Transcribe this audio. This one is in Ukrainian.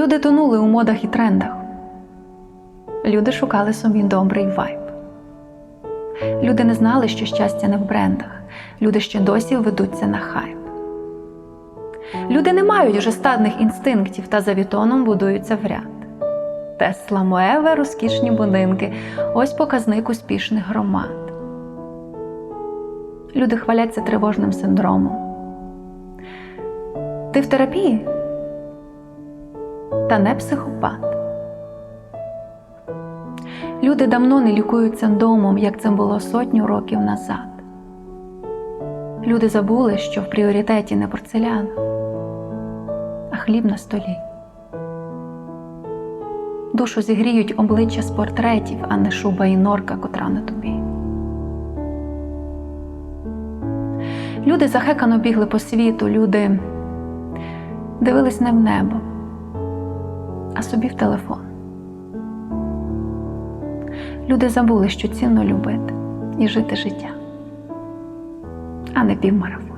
Люди тонули у модах і трендах. Люди шукали собі добрий вайб. Люди не знали, що щастя не в брендах. Люди ще досі ведуться на хайп. Люди не мають вже стадних інстинктів та за вітоном будуються в ряд. Тесла Моеве, розкішні будинки ось показник успішних громад. Люди хваляться тривожним синдромом. Ти в терапії? Та не психопат. Люди давно не лікуються домом, як це було сотню років назад. Люди забули, що в пріоритеті не порцелян, а хліб на столі. Душу зігріють обличчя з портретів, а не шуба і норка, котра на тобі. Люди захекано бігли по світу, люди дивились не в небо, а собі в телефон. Люди забули, що цінно любити і жити життя, а не півмарафон.